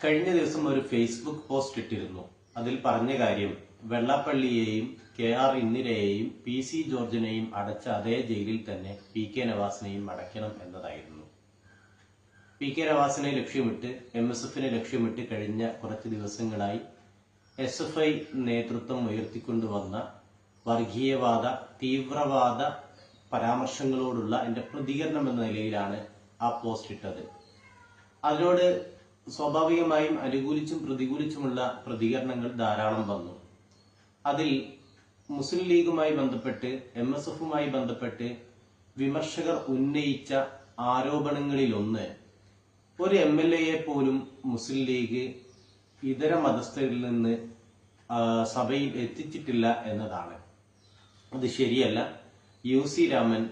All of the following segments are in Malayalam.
കഴിഞ്ഞ ദിവസം ഒരു ഫേസ്ബുക്ക് പോസ്റ്റ് ഇട്ടിരുന്നു. അതിൽ പറഞ്ഞ കാര്യം വെള്ളാപ്പള്ളിയെയും കെ ആർ ഇന്ദിരയെയും പി സി ജോർജിനെയും അടച്ച അതേ ജയിലിൽ തന്നെ പി കെ നവാസിനെയും അടയ്ക്കണം എന്നതായിരുന്നു. പി കെ നവാസിനെ ലക്ഷ്യമിട്ട് എം എസ് എഫിനെ ലക്ഷ്യമിട്ട് കഴിഞ്ഞ കുറച്ച് ദിവസങ്ങളായി എസ് എഫ് ഐ നേതൃത്വം ഉയർത്തിക്കൊണ്ടുവന്ന വർഗീയവാദ തീവ്രവാദ പരാമർശങ്ങളോടുള്ള എന്റെ പ്രതികരണം എന്ന നിലയിലാണ് ആ പോസ്റ്റ് ഇട്ടത്. അതിനോട് സ്വാഭാവികമായും അനുകൂലിച്ചും പ്രതികൂലിച്ചുമുള്ള പ്രതികരണങ്ങൾ ധാരാളം വന്നു. അതിൽ മുസ്ലിം ലീഗുമായി ബന്ധപ്പെട്ട് എം എസ് എഫുമായി ബന്ധപ്പെട്ട് വിമർശകർ ഉന്നയിച്ച ആരോപണങ്ങളിലൊന്ന് ഒരു എം എൽ എയെ പോലും മുസ്ലിം ലീഗ് ഇതര മതസ്ഥരിൽ നിന്ന് സഭയിൽ എത്തിച്ചിട്ടില്ല എന്നതാണ്. അത് ശരിയല്ല. യു സി രാമൻ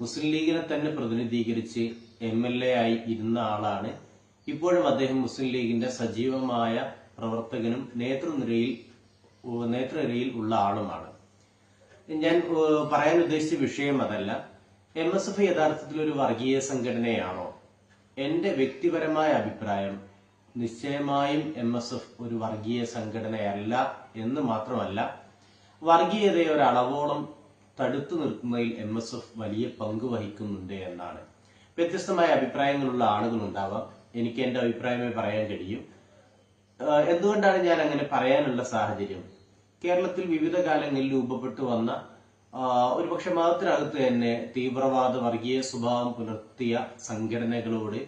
മുസ്ലിം ലീഗിനെ തന്നെ പ്രതിനിധീകരിച്ച് എം എൽ എ ആയി ഇരുന്ന ആളാണ്. ഇപ്പോഴും അദ്ദേഹം മുസ്ലിം ലീഗിന്റെ സജീവമായ പ്രവർത്തകനും നേതൃനിരയിൽ നേതൃനിരയിൽ ഉള്ള ആളുമാണ്. ഞാൻ പറയാൻ ഉദ്ദേശിച്ച വിഷയം അതല്ല. എം എസ് എഫ് യഥാർത്ഥത്തിൽ ഒരു വർഗീയ സംഘടനയാണോ? എന്റെ വ്യക്തിപരമായ അഭിപ്രായം നിശ്ചയമായും എം എസ് എഫ് ഒരു വർഗീയ സംഘടനയല്ല എന്ന് മാത്രമല്ല വർഗീയതയെ ഒരളവോളം തടുത്തു നിർത്തുന്നതിൽ എം എസ് എഫ് വലിയ പങ്ക് വഹിക്കുന്നുണ്ട് എന്നാണ്. വ്യത്യസ്തമായ അഭിപ്രായങ്ങളുള്ള ആളുകളുണ്ടാവാം. എനിക്ക് എന്റെ അഭിപ്രായമേ പറയാൻ കഴിയും. എന്തുകൊണ്ടാണ് ഞാൻ അങ്ങനെ പറയാനുള്ള സാഹചര്യം? കേരളത്തിൽ വിവിധ കാലങ്ങളിൽ രൂപപ്പെട്ടു വന്ന ഒരുപക്ഷെ മതത്തിനകത്ത് തന്നെ തീവ്രവാദ വർഗീയ സ്വഭാവം പുലർത്തിയ സംഘടനകളോട്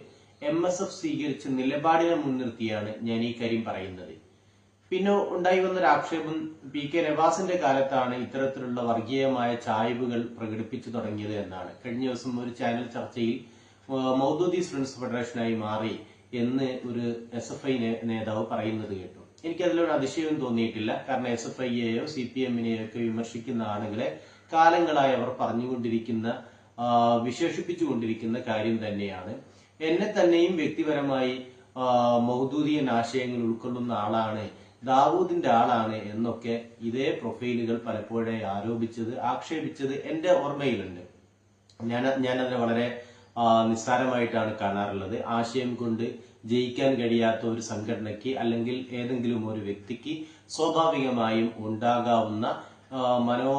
എം എസ് എഫ് സ്വീകരിച്ച നിലപാടിനെ മുൻനിർത്തിയാണ് ഞാൻ ഈ കാര്യം പറയുന്നത്. പിന്നെ ഉണ്ടായി വന്നൊരു ആക്ഷേപം പി കെ നവാസിന്റെ കാലത്താണ് ഇത്തരത്തിലുള്ള വർഗീയമായ ചായ്വുകൾ പ്രകടിപ്പിച്ചു തുടങ്ങിയത് എന്നാണ്. കഴിഞ്ഞ ദിവസം ഒരു ചാനൽ ചർച്ചയിൽ മൗദൂദി സ്റ്റുഡൻസ് ഫെഡറേഷനായി മാറി എന്ന് ഒരു എസ് എഫ് ഐ നേതാവ് പറയുന്നത് കേട്ടു. എനിക്ക് അതിലൊരു അതിശയവും തോന്നിയിട്ടില്ല. കാരണം എസ് എഫ് ഐയെയോ സി പി എമ്മിനെയോ ഒക്കെ വിമർശിക്കുന്ന ആളുകളെ കാലങ്ങളായി അവർ പറഞ്ഞുകൊണ്ടിരിക്കുന്ന വിശേഷിപ്പിച്ചുകൊണ്ടിരിക്കുന്ന കാര്യം തന്നെയാണ്. എന്നെ തന്നെയും വ്യക്തിപരമായി മൗദൂദിയൻ ആശയങ്ങൾ ഉൾക്കൊള്ളുന്ന ആളാണ് ദാവൂദിന്റെ ആളാണ് എന്നൊക്കെ ഇതേ പ്രൊഫൈലുകൾ പലപ്പോഴേ ആരോപിച്ചത് ആക്ഷേപിച്ചത് എന്റെ ഓർമ്മയിലുണ്ട്. ഞാൻ ഞാനതിനെ വളരെ നിസ്സാരമായിട്ടാണ് കാണാറുള്ളത്. ആശയം കൊണ്ട് ജയിക്കാൻ കഴിയാത്ത ഒരു സംഘടനയ്ക്ക് അല്ലെങ്കിൽ ഏതെങ്കിലും ഒരു വ്യക്തിക്ക് സ്വാഭാവികമായും ഉണ്ടാകാവുന്ന മനോ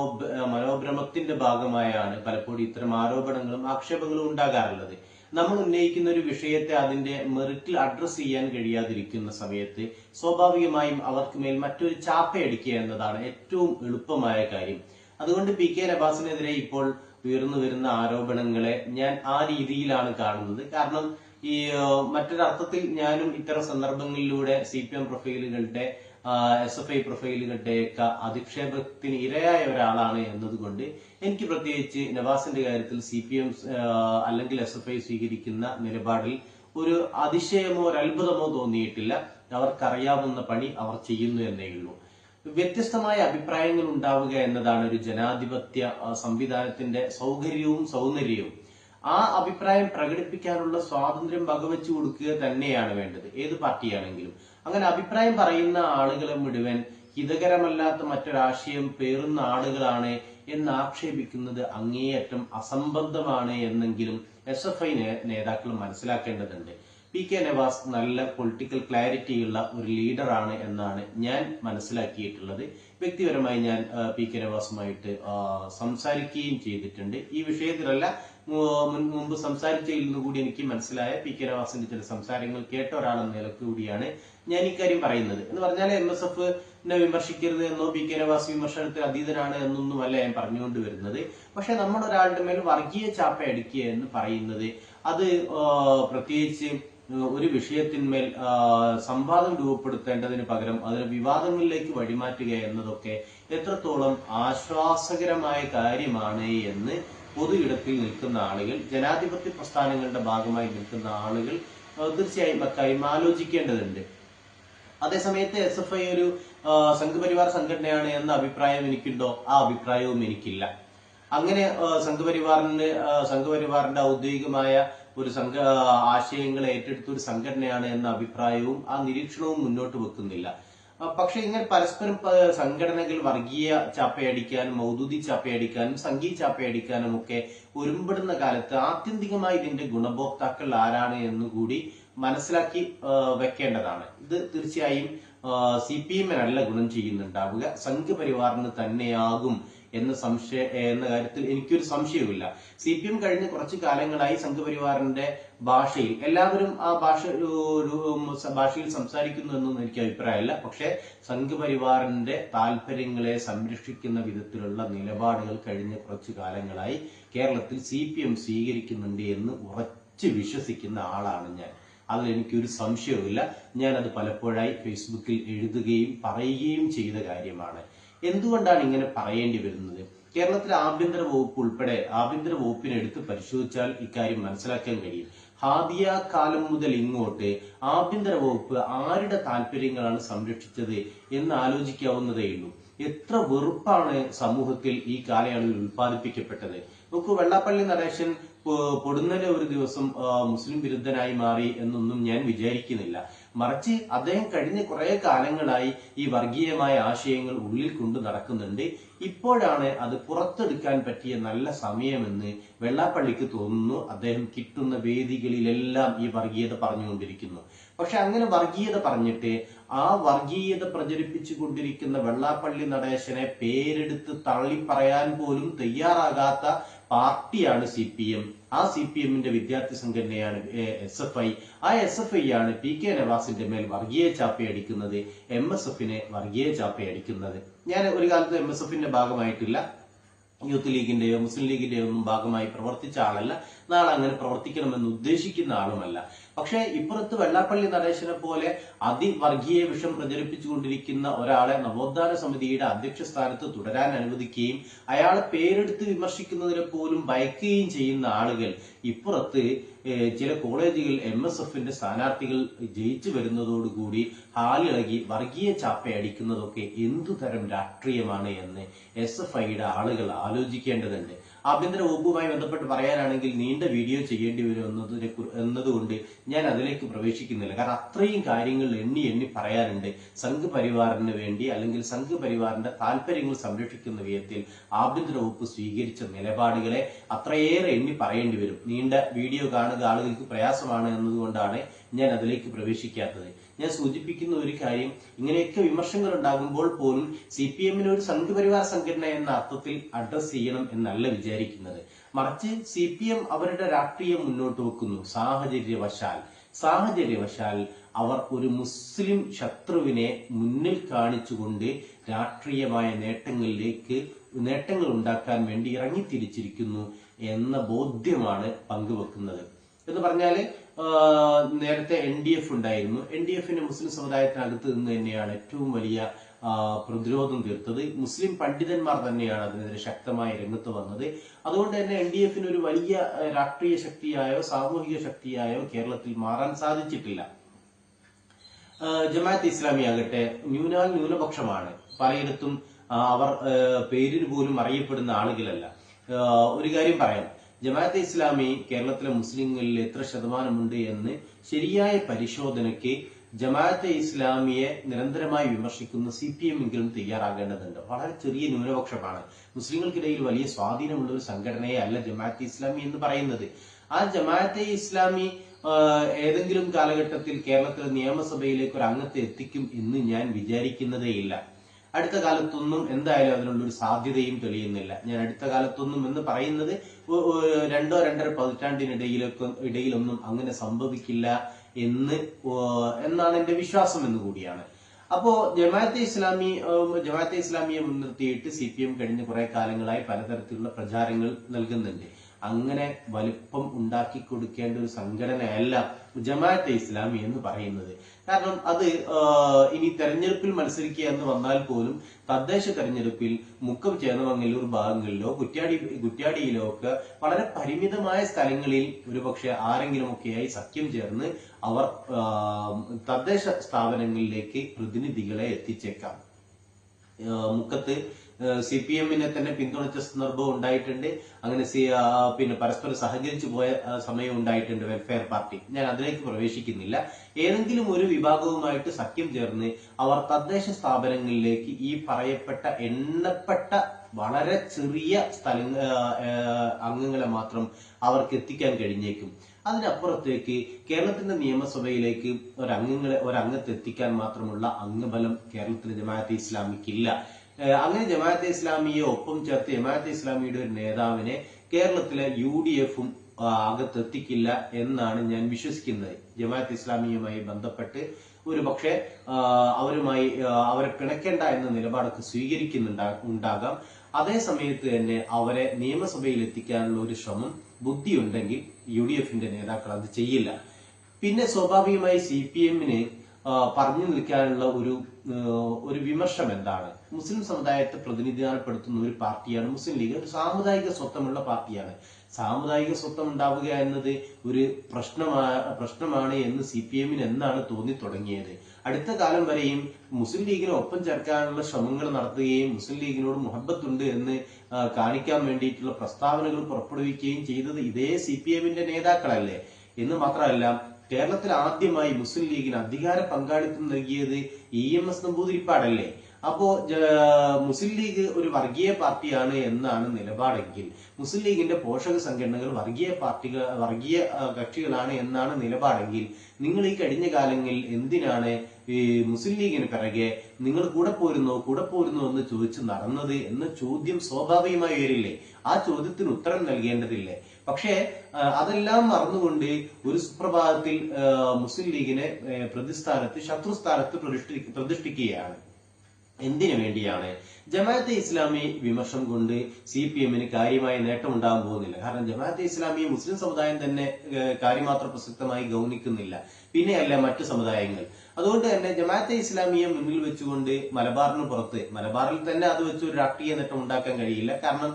മനോഭ്രമത്തിന്റെ ഭാഗമായാണ് പലപ്പോഴും ഇത്തരം ആരോപണങ്ങളും ആക്ഷേപങ്ങളും ഉണ്ടാകാറുള്ളത്. നമ്മൾ ഉന്നയിക്കുന്ന ഒരു വിഷയത്തെ അതിന്റെ മെറിറ്റിൽ അഡ്രസ് ചെയ്യാൻ കഴിയാതിരിക്കുന്ന സമയത്ത് സ്വാഭാവികമായും അവർക്ക് മേൽ മറ്റൊരു ചാപ്പയടിക്കുക എന്നതാണ് ഏറ്റവും എളുപ്പമായ കാര്യം. അതുകൊണ്ട് പി കെ നവാസിനെതിരെ ഇപ്പോൾ ഉയർന്നു വരുന്ന ആരോപണങ്ങളെ ഞാൻ ആ രീതിയിലാണ് കാണുന്നത്. കാരണം ഈ മറ്റൊരർത്ഥത്തിൽ ഞാനും ഇത്തരം സന്ദർഭങ്ങളിലൂടെ സി പി എം പ്രൊഫൈലുകളുടെ എസ് എഫ് ഐ പ്രൊഫൈലുകളുടെയൊക്കെ അധിക്ഷേപത്തിന് ഇരയായ ഒരാളാണ് എന്നതുകൊണ്ട് എനിക്ക് പ്രത്യേകിച്ച് നവാസിന്റെ കാര്യത്തിൽ സി പി എം അല്ലെങ്കിൽ എസ് എഫ് ഐ സ്വീകരിക്കുന്ന നിലപാടിൽ ഒരു അതിശയമോ ഒരു അത്ഭുതമോ തോന്നിയിട്ടില്ല. അവർക്കറിയാവുന്ന പണി അവർ ചെയ്യുന്നു എന്നേ ഉള്ളൂ. വ്യത്യസ്തമായ അഭിപ്രായങ്ങൾ ഉണ്ടാവുക എന്നതാണ് ഒരു ജനാധിപത്യ സംവിധാനത്തിന്റെ സൗകര്യവും സൗന്ദര്യവും. ആ അഭിപ്രായം പ്രകടിപ്പിക്കാനുള്ള സ്വാതന്ത്ര്യം വകവെച്ചു കൊടുക്കുക തന്നെയാണ് വേണ്ടത്. ഏത് പാർട്ടിയാണെങ്കിലും. അങ്ങനെ അഭിപ്രായം പറയുന്ന ആളുകളെ മുഴുവൻ ഹിതകരമല്ലാത്ത മറ്റൊരാശയം പേറുന്ന ആളുകളാണ് എന്ന് ആക്ഷേപിക്കുന്നത് അങ്ങേയറ്റം അസംബന്ധമാണ് എന്നെങ്കിലും എസ് എഫ് ഐ നേതാക്കൾ മനസ്സിലാക്കേണ്ടതുണ്ട്. പി കെ നവാസ് നല്ല പൊളിറ്റിക്കൽ ക്ലാരിറ്റിയുള്ള ഒരു ലീഡറാണ് എന്നാണ് ഞാൻ മനസ്സിലാക്കിയിട്ടുള്ളത്. വ്യക്തിപരമായി ഞാൻ പി കെ നവാസുമായിട്ട് സംസാരിക്കുകയും ചെയ്തിട്ടുണ്ട്. ഈ വിഷയത്തിലല്ല മു- മുൻ- മുമ്പ് സംസാരിച്ചതിൽ നിന്ന് കൂടി എനിക്ക് മനസ്സിലായ പി കെ നവാസിന്റെ ചില സംസാരങ്ങൾ കേട്ട ഒരാളെന്ന നിലയ്ക്ക് കൂടിയാണ് ഞാൻ ഇക്കാര്യം പറയുന്നത്. എന്ന് പറഞ്ഞാൽ എം എസ് എഫ് വിമർശിക്കരുത് എന്നോ പി കെ നവാസ് വിമർശനത്തിൽ അതീതനാണ് എന്നൊന്നുമല്ല ഞാൻ പറഞ്ഞുകൊണ്ട് വരുന്നത്. പക്ഷെ നമ്മൾ ഒരാളുടെ മേൽ വർഗീയ ചാപ്പ അടിക്കുക എന്ന് പറയുന്നത് അത് പ്രത്യേകിച്ച് ഒരു വിഷയത്തിന്മേൽ സംവാദം രൂപപ്പെടുത്തേണ്ടതിന് പകരം അതിന് വിവാദങ്ങളിലേക്ക് വഴിമാറ്റുക എന്നതൊക്കെ എത്രത്തോളം ആശ്വാസകരമായ കാര്യമാണ് എന്ന് പൊതു ഇടത്തിൽ നിൽക്കുന്ന ആളുകൾ ജനാധിപത്യ പ്രസ്ഥാനങ്ങളുടെ ഭാഗമായി നിൽക്കുന്ന ആളുകൾ തീർച്ചയായും അക്കാര്യം ആലോചിക്കേണ്ടതുണ്ട്. അതേസമയത്ത് എസ് എഫ് ഐ ഒരു സംഘപരിവാർ സംഘടനയാണ് എന്ന അഭിപ്രായം എനിക്കുണ്ടോ? ആ അഭിപ്രായവും എനിക്കില്ല. അങ്ങനെ സംഘപരിവാറിന്റെ സംഘപരിവാറിന്റെ ഔദ്യോഗികമായ ഒരു സംഘ ആശയങ്ങൾ ഏറ്റെടുത്ത ഒരു സംഘടനയാണ് എന്ന അഭിപ്രായവും ആ നിരീക്ഷണവും മുന്നോട്ട് വെക്കുന്നില്ല. പക്ഷെ ഇങ്ങനെ പരസ്പരം സംഘടനകൾ വർഗീയ ചാപ്പയടിക്കാനും മൗദൂദി ചാപ്പയടിക്കാനും സംഘീയ ചാപ്പയടിക്കാനും ഒക്കെ ഒരുമ്പെടുന്ന കാലത്ത് ആത്യന്തികമായി ഇതിന്റെ ഗുണഭോക്താക്കൾ ആരാണ് എന്നുകൂടി മനസ്സിലാക്കി വെക്കേണ്ടതാണ്. ഇത് തീർച്ചയായും സി പി എമ്മിനല്ല ഗുണം ചെയ്യുന്നുണ്ടാവുക. സംഘപരിവാറിന് തന്നെയാകും എന്ന സംശയ എന്ന കാര്യത്തിൽ എനിക്കൊരു സംശയവുമില്ല. സി പി എം കഴിഞ്ഞ കുറച്ച് കാലങ്ങളായി സംഘപരിവാറിന്റെ ഭാഷയിൽ എല്ലാവരും ആ ഭാഷ ഭാഷയിൽ സംസാരിക്കുന്നു എന്നൊന്നും എനിക്ക് അഭിപ്രായമില്ല. പക്ഷേ സംഘപരിവാറിന്റെ താല്പര്യങ്ങളെ സംരക്ഷിക്കുന്ന വിധത്തിലുള്ള നിലപാടുകൾ കഴിഞ്ഞ കുറച്ച് കാലങ്ങളായി കേരളത്തിൽ സി പി എം സ്വീകരിക്കുന്നുണ്ട് എന്ന് ഉറച്ചു വിശ്വസിക്കുന്ന ആളാണ് ഞാൻ. അതിൽ എനിക്കൊരു സംശയവുമില്ല. ഞാനത് പലപ്പോഴായി ഫേസ്ബുക്കിൽ എഴുതുകയും പറയുകയും ചെയ്ത കാര്യമാണ്. എന്തുകൊണ്ടാണ് ഇങ്ങനെ പറയേണ്ടി വരുന്നത്? കേരളത്തിലെ ആഭ്യന്തര വകുപ്പ് ഉൾപ്പെടെ ആഭ്യന്തര വകുപ്പിനെ എടുത്ത് പരിശോധിച്ചാൽ ഇക്കാര്യം മനസ്സിലാക്കാൻ കഴിയും. ഹാദിയ കാലം മുതൽ ഇങ്ങോട്ട് ആഭ്യന്തര വകുപ്പ് ആരുടെ താല്പര്യങ്ങളാണ് സംരക്ഷിച്ചത് എന്ന് ആലോചിക്കാവുന്നതേയുള്ളൂ എത്ര വെറുപ്പാണ് സമൂഹത്തിൽ ഈ കാലയളവിൽ ഉൽപ്പാദിപ്പിക്കപ്പെട്ടത്. നോക്കൂ വെള്ളാപ്പള്ളി നടേശൻ പൊടുന്നനെ ഒരു ദിവസം മുസ്ലിം വിരുദ്ധനായി മാറി എന്നൊന്നും ഞാൻ വിചാരിക്കുന്നില്ല. മറിച്ച് അദ്ദേഹം കഴിഞ്ഞ കുറെ കാലങ്ങളായി ഈ വർഗീയമായ ആശയങ്ങൾ ഉള്ളിൽ കൊണ്ട് നടക്കുന്നുണ്ട്. ഇപ്പോഴാണ് അത് പുറത്തെടുക്കാൻ പറ്റിയ നല്ല സമയമെന്ന് വെള്ളാപ്പള്ളിക്ക് തോന്നുന്നു. അദ്ദേഹം കിട്ടുന്ന വേദികളിലെല്ലാം ഈ വർഗീയത പറഞ്ഞുകൊണ്ടിരിക്കുന്നു. പക്ഷെ അങ്ങനെ വർഗീയത പറഞ്ഞിട്ട് ആ വർഗീയത പ്രചരിപ്പിച്ചു കൊണ്ടിരിക്കുന്ന വെള്ളാപ്പള്ളി നടേശനെ പേരെടുത്ത് തള്ളി പറയാൻ പോലും തയ്യാറാകാത്ത പാർട്ടിയാണ് സി പി എം. ആ സി പി എമ്മിന്റെ വിദ്യാർത്ഥി സംഘടനയാണ് എസ് എഫ് ഐ. ആ എസ് എഫ് ഐ ആണ് പി കെ നവാസിന്റെ മേൽ വർഗീയ ചാപ്പയടിക്കുന്നത് എം എസ് എഫിനെ വർഗീയ ചാപ്പയടിക്കുന്നത് ഞാൻ ഒരു കാലത്ത് എം എസ് എഫിന്റെ ഭാഗമായിട്ടില്ല. യൂത്ത് ലീഗിന്റെയോ മുസ്ലിം ലീഗിന്റെയോ ഒന്നും ഭാഗമായി പ്രവർത്തിച്ച ആളല്ല. നാളെ അങ്ങനെ പ്രവർത്തിക്കണമെന്ന് ഉദ്ദേശിക്കുന്ന ആളുമല്ല. പക്ഷേ ഇപ്പുറത്ത് വെള്ളാപ്പള്ളി നടേശനെ പോലെ അതിവർഗീയ വിഷം പ്രചരിപ്പിച്ചുകൊണ്ടിരിക്കുന്ന ഒരാളെ നവോത്ഥാന സമിതിയുടെ അധ്യക്ഷ സ്ഥാനത്ത് തുടരാൻ അനുവദിക്കുകയും അയാളെ പേരെടുത്ത് വിമർശിക്കുന്നതിനെ പോലും ഭയക്കുകയും ചെയ്യുന്ന ആളുകൾ ഇപ്പുറത്ത് ചില കോളേജുകൾ എം എസ് എഫിന്റെ സ്ഥാനാർത്ഥികൾ ജയിച്ചു വരുന്നതോടുകൂടി ഹാലിളകി വർഗീയ ചാപ്പയടിക്കുന്നതൊക്കെ എന്തു തരം രാഷ്ട്രീയമാണ് എന്ന് എസ് എഫ് ഐയുടെ ആളുകൾ ആലോചിക്കേണ്ടതുണ്ട്. ആഭ്യന്തര വകുപ്പുമായി ബന്ധപ്പെട്ട് പറയാനാണെങ്കിൽ നീണ്ട വീഡിയോ ചെയ്യേണ്ടി വരും എന്നതിനെ എന്നതുകൊണ്ട് ഞാൻ അതിലേക്ക് പ്രവേശിക്കുന്നില്ല. കാരണം അത്രയും കാര്യങ്ങൾ എണ്ണി എണ്ണി പറയാനുണ്ട്. സംഘപരിവാറിന് വേണ്ടി അല്ലെങ്കിൽ സംഘപരിവാറിന്റെ താല്പര്യങ്ങൾ സംരക്ഷിക്കുന്ന വിധത്തിൽ ആഭ്യന്തര വകുപ്പ് സ്വീകരിച്ച നിലപാടുകളെ അത്രയേറെ എണ്ണി പറയേണ്ടി വരും. നീണ്ട വീഡിയോ കാണുക ആളുകൾക്ക് പ്രയാസമാണ് എന്നതുകൊണ്ടാണ് ഞാൻ അതിലേക്ക് പ്രവേശിക്കാത്തത്. ഞാൻ സൂചിപ്പിക്കുന്ന ഒരു കാര്യം ഇങ്ങനെയൊക്കെ വിമർശനങ്ങൾ ഉണ്ടാകുമ്പോൾ പോലും സി പി എമ്മിന് ഒരു സംഘപരിവാർ സംഘടന എന്ന അർത്ഥത്തിൽ അഡ്രസ് ചെയ്യണം എന്നല്ല വിചാരിക്കുന്നത്. മറിച്ച് സി പി എം അവരുടെ രാഷ്ട്രീയം മുന്നോട്ട് വെക്കുന്നു. സാഹചര്യവശാൽ. സാഹചര്യവശാൽ അവർ ഒരു മുസ്ലിം ശത്രുവിനെ മുന്നിൽ കാണിച്ചുകൊണ്ട് രാഷ്ട്രീയമായ നേട്ടങ്ങളിലേക്ക് നേട്ടങ്ങൾ ഉണ്ടാക്കാൻ വേണ്ടി ഇറങ്ങിത്തിരിച്ചിരിക്കുന്നു എന്ന ബോധ്യമാണ് പങ്കുവെക്കുന്നത്. എന്ന് പറഞ്ഞാൽ ആ, നേരത്തെ എൻ ഡി എഫ് ഉണ്ടായിരുന്നു. എൻ ഡി എഫിന് മുസ്ലിം സമുദായത്തിനകത്ത് നിന്ന് തന്നെയാണ് ഏറ്റവും വലിയ പ്രതിരോധം തീർത്തത്. മുസ്ലിം പണ്ഡിതന്മാർ തന്നെയാണ് അതിനെതിരെ ശക്തമായി രംഗത്ത് വന്നത്. അതുകൊണ്ട് തന്നെ എൻ ഡി എഫിന് ഒരു വലിയ രാഷ്ട്രീയ ശക്തിയായോ സാമൂഹിക ശക്തിയായോ കേരളത്തിൽ മാറാൻ സാധിച്ചിട്ടില്ല. ജമാഅത്ത് ഇസ്ലാമി ആകട്ടെ ന്യൂനാൽ ന്യൂനപക്ഷമാണ് പലയിടത്തും അവർ പേരിന് പോലും അറിയപ്പെടുന്ന ആളുകളല്ല. ഒരു കാര്യം പറയാം. ജമാഅത്തെ ഇസ്ലാമി കേരളത്തിലെ മുസ്ലിങ്ങളിൽ എത്ര ശതമാനമുണ്ട് എന്ന് ശരിയായ പരിശോധനയ്ക്ക് ജമാഅത്തെ ഇസ്ലാമിയെ നിരന്തരമായി വിമർശിക്കുന്ന സി പി എം എങ്കിലും തയ്യാറാകേണ്ടതുണ്ട്. വളരെ ചെറിയ ന്യൂനപക്ഷമാണ്. മുസ്ലിങ്ങൾക്കിടയിൽ വലിയ സ്വാധീനമുള്ള ഒരു സംഘടനയെ അല്ല ജമാഅത്തെ ഇസ്ലാമി എന്ന് പറയുന്നത്. ആ ജമാഅത്തെ ഇസ്ലാമി ഏതെങ്കിലും കാലഘട്ടത്തിൽ കേരളത്തിലെ നിയമസഭയിലേക്ക് ഒരു അംഗത്തെ എത്തിക്കും എന്ന് ഞാൻ വിചാരിക്കുന്നതേയില്ല. അടുത്ത കാലത്തൊന്നും എന്തായാലും അതിനുള്ള ഒരു സാധ്യതയും തെളിയുന്നില്ല. ഞാൻ അടുത്ത കാലത്തൊന്നും എന്ന് പറയുന്നത് രണ്ടോ രണ്ടര പതിറ്റാണ്ടിനിടയിലൊക്കെ ഇടയിലൊന്നും അങ്ങനെ സംഭവിക്കില്ല എന്ന് എന്നാണ് എന്റെ വിശ്വാസം എന്ന് കൂടിയാണ്. അപ്പോ ജമാഅത്തെ ഇസ്ലാമി ജമാഅത്തെ ഇസ്ലാമിയെ മുൻനിർത്തിയിട്ട് സി പി എം കഴിഞ്ഞ കുറെ കാലങ്ങളായി പലതരത്തിലുള്ള പ്രചാരങ്ങൾ നൽകുന്നുണ്ട്. അങ്ങനെ വലിപ്പം ഉണ്ടാക്കി കൊടുക്കേണ്ട ഒരു സംഘടനയല്ല ജമാഅത്തെ ഇസ്ലാമി എന്ന് പറയുന്നത്. കാരണം അത് ഇനി തെരഞ്ഞെടുപ്പിൽ മത്സരിക്കുക എന്ന് വന്നാൽ പോലും തദ്ദേശ തെരഞ്ഞെടുപ്പിൽ മുക്കം ചേന്നമംഗല്ലൂർ ഭാഗങ്ങളിലോ കുറ്റ്യാടി കുറ്റ്യാടിയിലോ ഒക്കെ വളരെ പരിമിതമായ സ്ഥലങ്ങളിൽ ഒരുപക്ഷെ ആരെങ്കിലുമൊക്കെയായി സഖ്യം ചേർന്ന് അവർ തദ്ദേശ സ്ഥാപനങ്ങളിലേക്ക് പ്രതിനിധികളെ എത്തിച്ചേക്കാം. മുക്കത്ത് സി പി എമ്മിനെ തന്നെ പിന്തുണച്ച സന്ദർഭവും ഉണ്ടായിട്ടുണ്ട്. അങ്ങനെ സി പിന്നെ പരസ്പരം സഹകരിച്ചു പോയ സമയം ഉണ്ടായിട്ടുണ്ട് വെൽഫെയർ പാർട്ടി ഞാൻ അതിലേക്ക് പ്രവേശിക്കുന്നില്ല. ഏതെങ്കിലും ഒരു വിഭാഗവുമായിട്ട് സഖ്യം ചേർന്ന് അവർ തദ്ദേശ സ്ഥാപനങ്ങളിലേക്ക് ഈ പറയപ്പെട്ട എണ്ണപ്പെട്ട വളരെ ചെറിയ സ്ഥല അംഗങ്ങളെ മാത്രം അവർക്ക് എത്തിക്കാൻ കഴിഞ്ഞേക്കും. അതിനപ്പുറത്തേക്ക് കേരളത്തിന്റെ നിയമസഭയിലേക്ക് ഒരംഗങ്ങളെ ഒരംഗത്തെ എത്തിക്കാൻ മാത്രമുള്ള അംഗബലം കേരളത്തിലെ ജമാഅത്തെ ഇസ്ലാമിക്കില്ല. അങ്ങനെ ജമാഅത്തെ ഇസ്ലാമിയെ ഒപ്പം ചേർത്ത് ജമാഅത്തെ ഇസ്ലാമിയുടെ ഒരു നേതാവിനെ കേരളത്തിലെ യു ഡി എഫും അകത്തെത്തിക്കില്ല എന്നാണ് ഞാൻ വിശ്വസിക്കുന്നത്. ജമാഅത്ത് ഇസ്ലാമിയുമായി ബന്ധപ്പെട്ട് ഒരു പക്ഷേ അവരുമായി അവരെ പിണക്കേണ്ട എന്ന നിലപാടൊക്കെ സ്വീകരിക്കുന്നുണ്ടാ ഉണ്ടാകാം. അതേ സമയത്ത് തന്നെ അവരെ നിയമസഭയിൽ എത്തിക്കാനുള്ള ഒരു ശ്രമം ബുദ്ധിയുണ്ടെങ്കിൽ യു ഡി എഫിന്റെ നേതാക്കൾ അത് ചെയ്യില്ല. പിന്നെ സ്വാഭാവികമായി സി പി എമ്മിന് പറഞ്ഞു നിൽക്കാനുള്ള ഒരു ഒരു വിമർശം എന്താണ് മുസ്ലിം സമുദായത്തെ പ്രതിനിധാനപ്പെടുത്തുന്ന ഒരു പാർട്ടിയാണ് മുസ്ലിം ലീഗ്. ഒരു സാമുദായിക സ്വത്വമുള്ള പാർട്ടിയാണ്. സാമുദായിക സ്വത്വം ഉണ്ടാവുക എന്നത് ഒരു പ്രശ്നമാ പ്രശ്നമാണ് എന്ന് സി പി എമ്മിന് എന്നാണ് തോന്നി തുടങ്ങിയത്. അടുത്ത കാലം വരെയും മുസ്ലിം ലീഗിനെ ഒപ്പം ചേർക്കാനുള്ള ശ്രമങ്ങൾ നടത്തുകയും മുസ്ലിം ലീഗിനോട് മുഹബത്തുണ്ട് എന്ന് കാണിക്കാൻ വേണ്ടിയിട്ടുള്ള പ്രസ്താവനകൾ പുറപ്പെടുവിക്കുകയും ചെയ്തത് ഇതേ സി പി എമ്മിന്റെ നേതാക്കളല്ലേ? എന്ന് മാത്രമല്ല കേരളത്തിൽ ആദ്യമായി മുസ്ലിം ലീഗിന് അധികാര പങ്കാളിത്തം നൽകിയത് ഇ എം എസ് നമ്പൂതിരിപ്പാടല്ലേ? അപ്പോ മുസ്ലിം ലീഗ് ഒരു വർഗീയ പാർട്ടിയാണ് എന്നാണ് നിലപാടെങ്കിൽ മുസ്ലിം ലീഗിന്റെ പോഷക സംഘടനകൾ വർഗീയ പാർട്ടികൾ വർഗീയ കക്ഷികളാണ് എന്നാണ് നിലപാടെങ്കിൽ നിങ്ങൾ ഈ കഴിഞ്ഞ കാലങ്ങളിൽ എന്തിനാണ് ഈ മുസ്ലിം ലീഗിന് പിറകെ നിങ്ങൾ കൂടെ പോരുന്നോ കൂടെ പോരുന്നോ എന്ന് ചോദിച്ച് നടന്നത് എന്ന ചോദ്യം സ്വാഭാവികമായി വരില്ലേ? ആ ചോദ്യത്തിന് ഉത്തരം നൽകേണ്ടതില്ലേ? പക്ഷേ അതെല്ലാം മറന്നുകൊണ്ട് ഒരു സുപ്രഭാതത്തിൽ മുസ്ലിം ലീഗിനെ പ്രതിസ്ഥാനത്ത് ശത്രുസ്ഥാനത്ത് പ്രതിഷ്ഠി പ്രതിഷ്ഠിക്കുകയാണ്. എന്തിനു വേണ്ടിയാണ്? ജമാഅത്തെ ഇസ്ലാമി വിമർശം കൊണ്ട് സി പി എമ്മിന് കാര്യമായ നേട്ടം ഉണ്ടാകാൻ പോകുന്നില്ല. കാരണം ജമാഅത്തെ ഇസ്ലാമി മുസ്ലിം സമുദായം തന്നെ കാര്യമാത്ര പ്രസക്തമായി ഗൗനിക്കുന്നില്ല. പിന്നെയല്ല മറ്റു സമുദായങ്ങൾ. അതുകൊണ്ട് തന്നെ ജമാഅത്തെ ഇസ്ലാമിയെ മുന്നിൽ വെച്ചുകൊണ്ട് മലബാറിന് പുറത്ത് മലബാറിൽ തന്നെ അത് വെച്ച് ഒരു രാഷ്ട്രീയ നേട്ടം ഉണ്ടാക്കാൻ കഴിയില്ല. കാരണം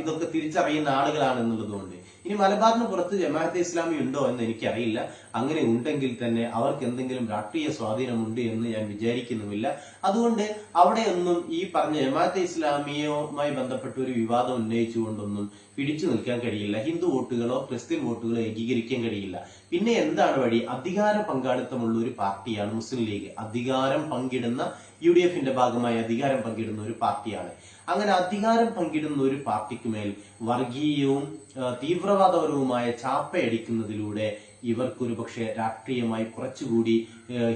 ഇതൊക്കെ തിരിച്ചറിയുന്ന ആളുകളാണ് എന്നുള്ളതുകൊണ്ട് ഇനി മലബാറിന് പുറത്ത് ജമാഅത്തെ ഇസ്ലാമി ഉണ്ടോ എന്ന് എനിക്കറിയില്ല. അങ്ങനെ ഉണ്ടെങ്കിൽ തന്നെ അവർക്ക് എന്തെങ്കിലും രാഷ്ട്രീയ സ്വാധീനമുണ്ട് എന്ന് ഞാൻ വിചാരിക്കുന്നുമില്ല. അതുകൊണ്ട് അവിടെയൊന്നും ഈ പറഞ്ഞ ജമാഅത്തെ ഇസ്ലാമിയുമായി ബന്ധപ്പെട്ട ഒരു വിവാദം ഉന്നയിച്ചുകൊണ്ടൊന്നും പിടിച്ചു നിൽക്കാൻ കഴിയില്ല. ഹിന്ദു വോട്ടുകളോ ക്രിസ്ത്യൻ വോട്ടുകളോ ഏകീകരിക്കാൻ കഴിയില്ല. പിന്നെ എന്താണ് വഴി? അധികാര പങ്കാളിത്തമുള്ള ഒരു പാർട്ടിയാണ് മുസ്ലിം ലീഗ്. അധികാരം പങ്കിടുന്ന യു ഡി എഫിന്റെ ഭാഗമായി അധികാരം പങ്കിടുന്ന ഒരു പാർട്ടിയാണ്. അങ്ങനെ അധികാരം പങ്കിടുന്ന ഒരു പാർട്ടിക്ക് മേൽ വർഗീയവും തീവ്രവാദപരവുമായ ചാപ്പയടിക്കുന്നതിലൂടെ ഇവർക്കൊരു പക്ഷേ രാഷ്ട്രീയമായി കുറച്ചുകൂടി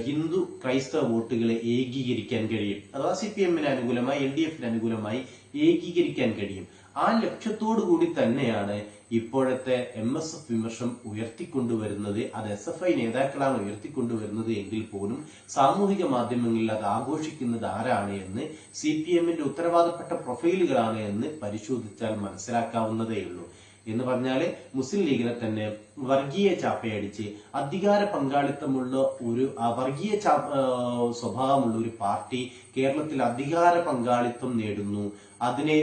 ഹിന്ദു ക്രൈസ്തവ വോട്ടുകളെ ഏകീകരിക്കാൻ കഴിയും. അഥവാ സി പി എമ്മിന് അനുകൂലമായി എൽ ഡി എഫിന് അനുകൂലമായി ഏകീകരിക്കാൻ കഴിയും. ആ ലക്ഷ്യത്തോടു കൂടി തന്നെയാണ് ഇപ്പോഴത്തെ എം എസ് എഫ് വിമർശം ഉയർത്തിക്കൊണ്ടുവരുന്നത് അത് എസ് എഫ് ഐ നേതാക്കളാണ് ഉയർത്തിക്കൊണ്ടുവരുന്നത് എങ്കിൽ പോലും സാമൂഹിക മാധ്യമങ്ങളിൽ അത് ആഘോഷിക്കുന്നത് ആരാണ് എന്ന് സി പി എമ്മിന്റെ ഉത്തരവാദപ്പെട്ട പ്രൊഫൈലുകളാണ് എന്ന് പരിശോധിച്ചാൽ മനസ്സിലാക്കാവുന്നതേയുള്ളൂ. എന്ന് പറഞ്ഞാൽ മുസ്ലിം ലീഗിനെ തന്നെ വർഗീയ ചാപ്പയടിച്ച് അധികാര പങ്കാളിത്തമുള്ള ഒരു വർഗീയ സ്വഭാവമുള്ള ഒരു പാർട്ടി കേരളത്തിൽ അധികാര പങ്കാളിത്തം നേടുന്നു. അതിനെ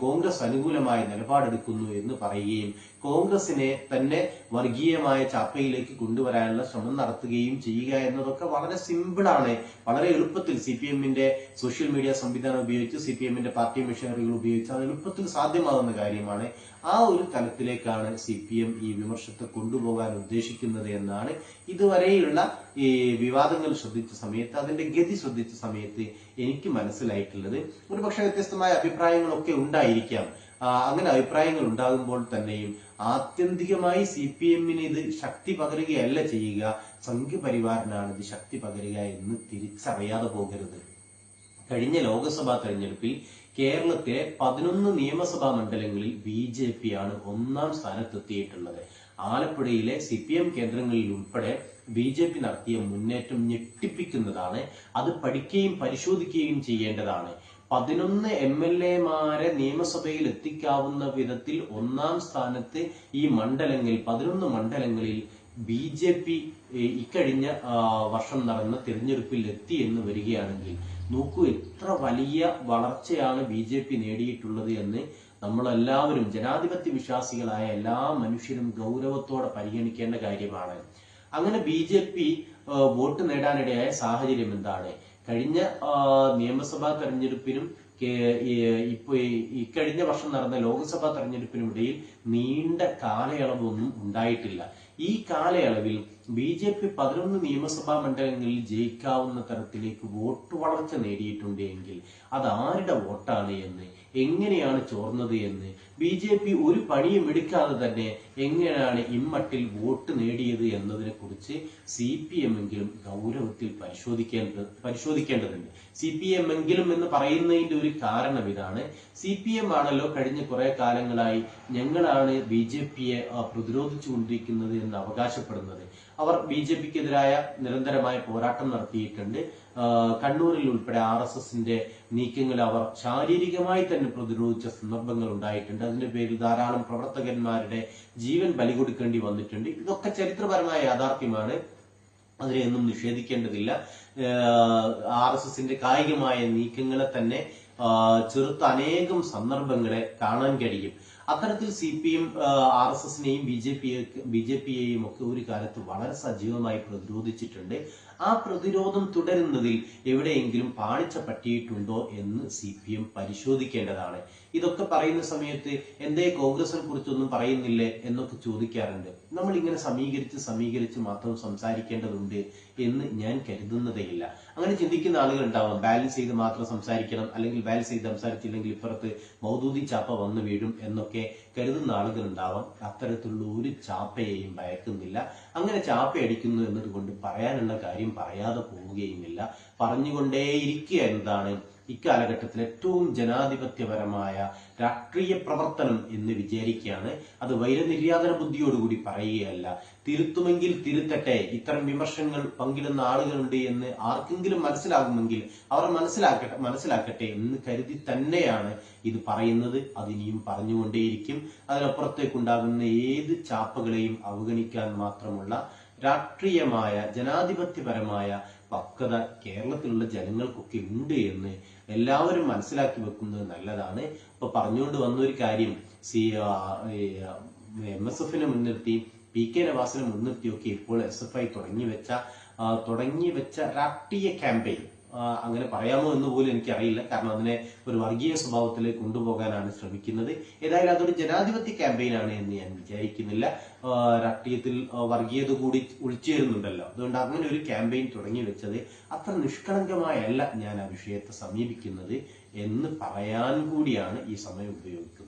കോൺഗ്രസ് അനുകൂലമായ നിലപാടെടുക്കുന്നു എന്ന് പറയുകയും കോൺഗ്രസിനെ തന്നെ വർഗീയമായ ചാപ്പയിലേക്ക് കൊണ്ടുവരാനുള്ള ശ്രമം നടത്തുകയും ചെയ്യുക എന്നതൊക്കെ വളരെ സിമ്പിളാണ്. വളരെ എളുപ്പത്തിൽ സി പി എമ്മിന്റെ സോഷ്യൽ മീഡിയ സംവിധാനം ഉപയോഗിച്ച് സി പി എമ്മിന്റെ പാർട്ടി മെഷീനറികൾ ഉപയോഗിച്ച് അത് എളുപ്പത്തിൽ സാധ്യമാകുന്ന കാര്യമാണ്. ആ ഒരു തലത്തിലേക്കാണ് സി പി എം ഈ വിമർശത്തെ കൊണ്ടുപോകാൻ ഉദ്ദേശിക്കുന്നത് എന്നാണ് ഇതുവരെയുള്ള ഈ വിവാദങ്ങൾ ശ്രദ്ധിച്ച സമയത്ത് അതിന്റെ ഗതി ശ്രദ്ധിച്ച സമയത്ത് എനിക്ക് മനസ്സിലായിട്ടുള്ളത്. ഒരു പക്ഷേ വ്യത്യസ്തമായ അഭിപ്രായങ്ങളൊക്കെ ഉണ്ടായിരിക്കാം. അങ്ങനെ അഭിപ്രായങ്ങൾ ഉണ്ടാകുമ്പോൾ തന്നെയും ആത്യന്തികമായി സി പി എമ്മിന് ഇത് ശക്തി പകരുകയല്ല ചെയ്യുക സംഘപരിവാറിനാണ് ഇത് ശക്തി പകരുക എന്ന് തിരിച്ചറിയാതെ പോകരുത്. കഴിഞ്ഞ ലോക്സഭാ തെരഞ്ഞെടുപ്പിൽ കേരളത്തിലെ പതിനൊന്ന് നിയമസഭാ മണ്ഡലങ്ങളിൽ ബി ജെ പി ആണ് ഒന്നാം സ്ഥാനത്തെത്തിയിട്ടുള്ളത്. ആലപ്പുഴയിലെ സി പി എം കേന്ദ്രങ്ങളിൽ ഉൾപ്പെടെ ബി ജെ പി നടത്തിയ മുന്നേറ്റം ഞെട്ടിപ്പിക്കുന്നതാണ്. അത് പഠിക്കുകയും പരിശോധിക്കുകയും ചെയ്യേണ്ടതാണ്. പതിനൊന്ന് എം എൽ എമാരെ നിയമസഭയിൽ എത്തിക്കാവുന്ന വിധത്തിൽ ഒന്നാം സ്ഥാനത്ത് ഈ മണ്ഡലങ്ങളിൽ പതിനൊന്ന് മണ്ഡലങ്ങളിൽ ബി ജെ പി ഇക്കഴിഞ്ഞ വർഷം നടന്ന തിരഞ്ഞെടുപ്പിൽ എത്തി എന്ന് വരികയാണെങ്കിൽ നോക്കൂ എത്ര വലിയ വളർച്ചയാണ് ബി ജെ പി നേടിയിട്ടുള്ളത് എന്ന് നമ്മളെല്ലാവരും ജനാധിപത്യ വിശ്വാസികളായ എല്ലാ മനുഷ്യരും ഗൗരവത്തോടെ പരിഗണിക്കേണ്ട കാര്യമാണ്. അങ്ങനെ ബി ജെ പി വോട്ട് നേടാനിടയായ സാഹചര്യം എന്താണ്? കഴിഞ്ഞ നിയമസഭാ തെരഞ്ഞെടുപ്പിനും ഇപ്പോ ഈ- ഇപ്പൊ ഈ- ഈ കഴിഞ്ഞ വർഷം നടന്ന ലോക്സഭാ തെരഞ്ഞെടുപ്പിനും ഇടയിൽ നീണ്ട കാലയളവൊന്നും ഉണ്ടായിട്ടില്ല. ഈ കാലയളവിൽ ബി ജെ പി പതിനൊന്ന് നിയമസഭാ മണ്ഡലങ്ങളിൽ ജയിക്കാവുന്ന തരത്തിലേക്ക് വോട്ട് വളർച്ച നേടിയിട്ടുണ്ട് എങ്കിൽ അത് ആരുടെ വോട്ടാണ് എന്ന് എങ്ങനെയാണ് ചോർന്നത് എന്ന്? ബി ജെ പി ഒരു പണിയും എടുക്കാതെ തന്നെ എങ്ങനെയാണ് ഇമ്മട്ടിൽ വോട്ട് നേടിയത് എന്നതിനെ കുറിച്ച് സി പി എമ്മെങ്കിലും ഗൗരവത്തിൽ പരിശോധിക്കേണ്ടത് പരിശോധിക്കേണ്ടതുണ്ട്. സി പി എം എങ്കിലും എന്ന് പറയുന്നതിന്റെ ഒരു കാരണം ഇതാണ്. സി പി എം ആണല്ലോ കഴിഞ്ഞ കുറെ കാലങ്ങളായി ഞങ്ങളാണ് ബി ജെ പിയെ പ്രതിരോധിച്ചുകൊണ്ടിരിക്കുന്നത് എന്ന് അവകാശപ്പെടുന്നത്. അവർ ബി ജെ പിക്കെതിരായ നിരന്തരമായ പോരാട്ടം നടത്തിയിട്ടുണ്ട്. കണ്ണൂരിൽ ഉൾപ്പെടെ ആർ എസ് എസിന്റെ നീക്കങ്ങൾ അവർ ശാരീരികമായി തന്നെ പ്രതിരോധിച്ച സന്ദർഭങ്ങൾ ഉണ്ടായിട്ടുണ്ട്. അതിന്റെ പേരിൽ ധാരാളം പ്രവർത്തകന്മാരുടെ ജീവൻ ബലി കൊടുക്കേണ്ടി വന്നിട്ടുണ്ട്. ഇതൊക്കെ ചരിത്രപരമായ യാഥാർത്ഥ്യമാണ്. അതിനെ ഒന്നും നിഷേധിക്കേണ്ടതില്ല. ആർ എസ് എസിന്റെ കായികമായ നീക്കങ്ങളെ തന്നെ ചെറുത്ത അനേകം സന്ദർഭങ്ങളെ കാണാൻ കഴിയും. അത്തരത്തിൽ C P M R S എസിനെയും B J P B J പിയെയും ഒക്കെ ഒരു കാലത്ത് വളരെ സജീവമായി പ്രതിരോധിച്ചിട്ടുണ്ട്. ആ പ്രതിരോധം തുടരുന്നതിൽ എവിടെയെങ്കിലും പാളിച്ച പറ്റിയിട്ടുണ്ടോ എന്ന് സി പി എം പരിശോധിക്കേണ്ടതാണ്. ഇതൊക്കെ പറയുന്ന സമയത്ത് എന്തേ കോൺഗ്രസിനെ കുറിച്ചൊന്നും പറയുന്നില്ലേ എന്നൊക്കെ ചോദിക്കാറുണ്ട്. നമ്മൾ ഇങ്ങനെ സമീകരിച്ച് സമീകരിച്ച് മാത്രം സംസാരിക്കേണ്ടതുണ്ട് എന്ന് ഞാൻ കരുതുന്നതേയില്ല. അങ്ങനെ ചിന്തിക്കുന്ന ആളുകൾ ഉണ്ടാവാം ബാലൻസ് ചെയ്ത് മാത്രം സംസാരിക്കണം അല്ലെങ്കിൽ ബാലൻസ് ചെയ്ത് സംസാരിച്ചില്ലെങ്കിൽ ഇപ്പുറത്ത് മൗദൂദി ചാപ്പ വന്നു വീഴും എന്നൊക്കെ കരുതുന്ന ആളുകൾ ഉണ്ടാവാം അത്തരത്തിലുള്ള ഒരു ചാപ്പയെയും ഭയക്കുന്നില്ല. അങ്ങനെ ചാപ്പയടിക്കുന്നു എന്നതുകൊണ്ട് പറയാനുള്ള കാര്യം പറയാതെ പോവുകയുമില്ല. പറഞ്ഞുകൊണ്ടേയിരിക്കുക എന്നതാണ് ഇക്കാലഘട്ടത്തിൽ ഏറ്റവും ജനാധിപത്യപരമായ രാഷ്ട്രീയ പ്രവർത്തനം എന്ന് വിചാരിക്കുകയാണ്. അത് വൈരനിര്യാതന ബുദ്ധിയോടുകൂടി പറയുകയല്ല. തിരുത്തുമെങ്കിൽ തിരുത്തട്ടെ ഇത്തരം വിമർശനങ്ങൾ പങ്കിടുന്ന ആളുകളുണ്ട് എന്ന് ആർക്കെങ്കിലും മനസ്സിലാകുമെങ്കിൽ അവർ മനസ്സിലാക്കട്ടെ മനസ്സിലാക്കട്ടെ എന്ന് കരുതി തന്നെയാണ് ഇത് പറയുന്നത്. അതിനിയും പറഞ്ഞുകൊണ്ടേയിരിക്കും. അതിനപ്പുറത്തേക്കുണ്ടാകുന്ന ഏത് ചാപ്പകളെയും അവഗണിക്കാൻ മാത്രമുള്ള രാഷ്ട്രീയമായ ജനാധിപത്യപരമായ പക്വത കേരളത്തിലുള്ള ജനങ്ങൾക്കൊക്കെ ഉണ്ട് എന്ന് എല്ലാവരും മനസ്സിലാക്കി വെക്കുന്നത് നല്ലതാണ്. ഇപ്പൊ പറഞ്ഞുകൊണ്ട് വന്ന ഒരു കാര്യം സി എം എസ് എഫിനെ മുൻനിർത്തി പി കെ നവാസിനെ മുൻനിർത്തിയൊക്കെ ഇപ്പോൾ എസ് എഫ് ഐ തുടങ്ങി വെച്ച തുടങ്ങി വെച്ച രാഷ്ട്രീയ ക്യാമ്പയിൻ അങ്ങനെ പറയാമോ എന്ന് പോലും എനിക്കറിയില്ല. കാരണം അതിനെ ഒരു വർഗീയ സ്വഭാവത്തിലേക്ക് കൊണ്ടുപോകാനാണ് ശ്രമിക്കുന്നത്. ഏതായാലും അതൊരു ജനാധിപത്യ ക്യാമ്പയിനാണ് എന്ന് ഞാൻ വിചാരിക്കുന്നില്ല. രാഷ്ട്രീയത്തിൽ വർഗീയത കൂടി ഉൾച്ചേരുന്നുണ്ടല്ലോ. അതുകൊണ്ട് അങ്ങനെ ഒരു ക്യാമ്പയിൻ തുടങ്ങി വെച്ചത് അത്ര നിഷ്കളങ്കമായല്ല ഞാൻ ആ വിഷയത്തെ സമീപിക്കുന്നത് എന്ന് പറയാൻ കൂടിയാണ് ഈ സമയം ഉപയോഗിക്കുന്നത്.